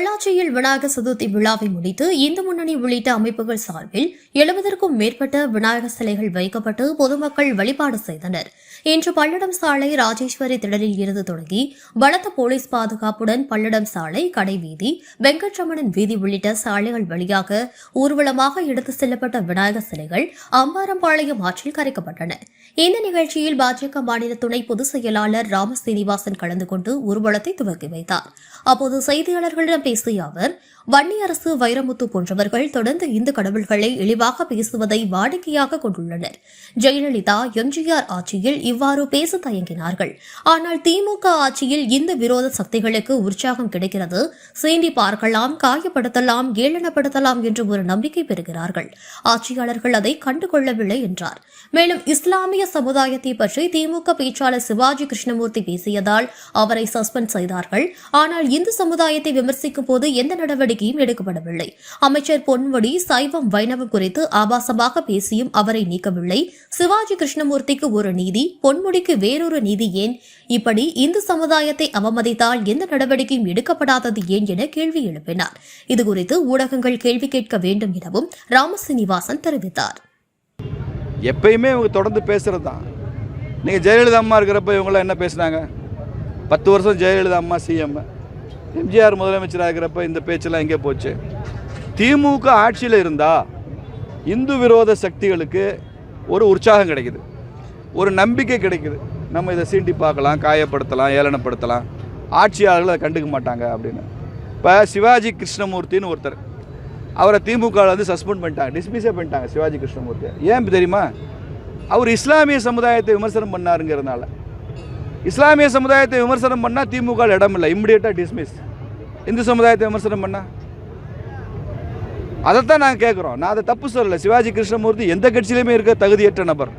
பொள்ளாச்சியில் விநாயகர் சதுர்த்தி விழாவை முடித்து இந்து முன்னணி உள்ளிட்ட அமைப்புகள் சார்பில் எழுபதற்கும் மேற்பட்ட விநாயகர் சிலைகள் வைக்கப்பட்டு பொதுமக்கள் வழிபாடு செய்தனர். இன்று பல்லடம் சாலை ராஜேஸ்வரி திடலில் இருந்து தொடங்கி பலத்த போலீஸ் பாதுகாப்புடன் பல்லடம் சாலை கடைவீதி வெங்கட்ரமணன் வீதி உள்ளிட்ட சாலைகள் வழியாக ஊர்வலமாக எடுத்து செல்லப்பட்ட விநாயகர் சிலைகள் அம்பாரம்பாளையம் ஆற்றில் கரைக்கப்பட்டன. இந்த நிகழ்ச்சியில் பாஜக மாநில துணை பொதுச் செயலாளர் ராம சீனிவாசன் கலந்து கொண்டு ஊர்வலத்தை துவக்கி வைத்தார். அப்போது செய்தியாளர்களிடம் பேசிய அவர் வன்னி அரசு வைரமுத்து போன்றவர்கள் தொடர்ந்து இந்து கடவுள்களை இழிவாக பேசுவதை வாடிக்கையாக கொண்டுள்ளனர். ஜெயலலிதா எம்ஜிஆர் ஆட்சியில் இவ்வாறு பேச தயங்கினார்கள். ஆனால் திமுக ஆட்சியில் இந்த விரோத சக்திகளுக்கு உற்சாகம் கிடைக்கிறது. சீண்டி பார்க்கலாம் காயப்படுத்தலாம் ஏளனப்படுத்தலாம் என்று ஒரு நம்பிக்கை பெறுகிறார்கள். ஆட்சியாளர்கள் அதை கண்டுகொள்ளவில்லை என்றார். மேலும் இஸ்லாமிய சமுதாயத்தை பற்றி திமுக பேச்சாளர் சிவாஜி கிருஷ்ணமூர்த்தி பேசியதால் அவரை சஸ்பெண்ட் செய்தார்கள். ஆனால் இந்து சமுதாயத்தை விமர்சிக்கும் போது எந்த நடவடிக்கையும் எடுக்கப்படவில்லை. அமைச்சர் பொன்முடி சைவம் வைணவம் குறித்து ஆபாசமாக பேசியும் அவரை நீக்கவில்லை. சிவாஜி கிருஷ்ணமூர்த்திக்கு ஒரு நீதி பொன்முடிக்கு வேறொரு நீதி ஏன்? இப்படி இந்து சமுதாயத்தை அவமதித்தால் எந்த நடவடிக்கையும் எடுக்கப்படாதது ஏன் என கேள்வி எழுப்பினார். இதுகுறித்து ஊடகங்கள் கேள்வி கேட்க வேண்டும் எனவும் ராமசீனிவாசன் தெரிவித்தார். எப்பயுமே இவங்க தொடர்ந்து பேசுறதுதான். தான் நீங்கள் ஜெயலலிதா அம்மா இருக்கிறப்ப இவங்களாம் என்ன பேசுனாங்க? பத்து வருஷம் ஜெயலலிதா அம்மா சிஎம் எம்ஜிஆர் முதலமைச்சராக இருக்கிறப்ப இந்த பேச்செல்லாம் எங்கே போச்சு? திமுக ஆட்சியில் இருந்தால் இந்து விரோத சக்திகளுக்கு ஒரு உற்சாகம் கிடைக்குது. ஒரு நம்பிக்கை கிடைக்குது. நம்ம இதை சீண்டி பார்க்கலாம் காயப்படுத்தலாம் ஏளனப்படுத்தலாம். ஆட்சியாளர்கள் அதை கண்டுக்க மாட்டாங்க அப்படின்னு. இப்போ சிவாஜி கிருஷ்ணமூர்த்தின்னு ஒருத்தர் அவரை திமுகவில் வந்து சஸ்பெண்ட் பண்ணிட்டாங்க டிஸ்மிஸே பண்ணிட்டாங்க சிவாஜி கிருஷ்ணமூர்த்தி ஏன் தெரியுமா? அவர் இஸ்லாமிய சமுதாயத்தை விமர்சனம் பண்ணாருங்கிறதுனால. இஸ்லாமிய சமுதாயத்தை விமர்சனம் பண்ணால் திமுக இடம் இல்லை இம்மிடியேட்டாக டிஸ்மிஸ் இந்து சமுதாயத்தை விமர்சனம் பண்ணால் அதைத்தான் நாங்கள் கேட்குறோம் நான் அதை தப்பு சொல்லலை. சிவாஜி கிருஷ்ணமூர்த்தி எந்த கட்சியிலையுமே இருக்க தகுதியற்ற நபர்.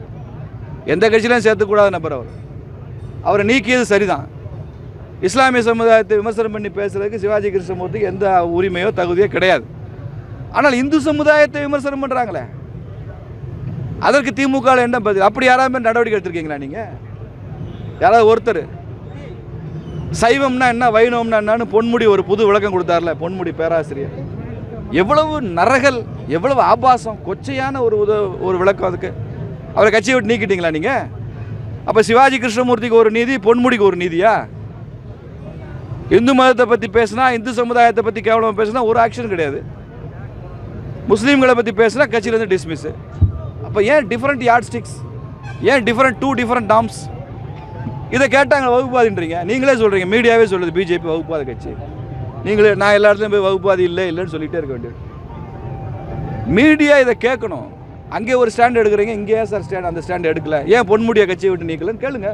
எந்த கட்சியிலையும் சேர்த்துக்கூடாத நபர் அவர். அவரை நீக்கியது சரிதான். இஸ்லாமிய சமுதாயத்தை விமர்சனம் பண்ணி பேசுறதுக்கு சிவாஜி கிருஷ்ணமூர்த்திக்கு எந்த உரிமையோ தகுதியோ கிடையாது. ஆனால் இந்து சமுதாயத்தை விமர்சனம் பண்ணுறாங்களே அதற்கு திமுக என்ன பதில்? அப்படி யாராவது நடவடிக்கை எடுத்திருக்கீங்களா நீங்கள் யாராவது ஒருத்தர் சைவம்னா என்ன வைணவம்னா என்னன்னு பொன்முடி ஒரு புது விளக்கம் கொடுத்தார்ல பொன்முடி பேராசிரியர். எவ்வளவு நரகல் எவ்வளவு ஆபாசம் கொச்சையான ஒரு உத ஒரு விளக்கம் அதுக்கு. அவரை கட்சியை விட்டு நீக்கிட்டீங்களா நீங்கள் அப்போ சிவாஜி கிருஷ்ணமூர்த்திக்கு ஒரு நீதி பொன்முடிக்கு ஒரு நீதியா? இந்து மதத்தை பற்றி பேசினா இந்து சமுதாயத்தை பற்றி கேவலமாக பேசினா ஒரு ஆக்ஷன் கிடையாது. முஸ்லீம்களை பற்றி பேசினா கட்சியிலேருந்து டிஸ்மிஸ்ஸு அப்போ ஏன் டிஃப்ரெண்ட் யார்ட் ஸ்டிக்ஸ் ஏன் டிஃப்ரெண்ட் டூ டிஃப்ரெண்ட் டாம்ஸ் இதை கேட்டாங்க வகுப்பாதின்றீங்க. நீங்களே சொல்கிறீங்க மீடியாவே சொல்லுது பிஜேபி வகுப்பாத கட்சி. நீங்களே நான் எல்லா இடத்துலையும் போய் வகுப்பாதி இல்லை இல்லைன்னு சொல்லிகிட்டே இருக்க வேண்டியது. மீடியா இதை கேட்கணும். அங்கே ஒரு ஸ்டாண்ட் எடுக்கிறீங்க இங்கே சார் ஸ்டாண்ட் அந்த ஸ்டாண்ட் எடுக்கல. ஏன் பொன்முடிய கட்சியை விட்டு நீக்கலன்னு கேளுங்க.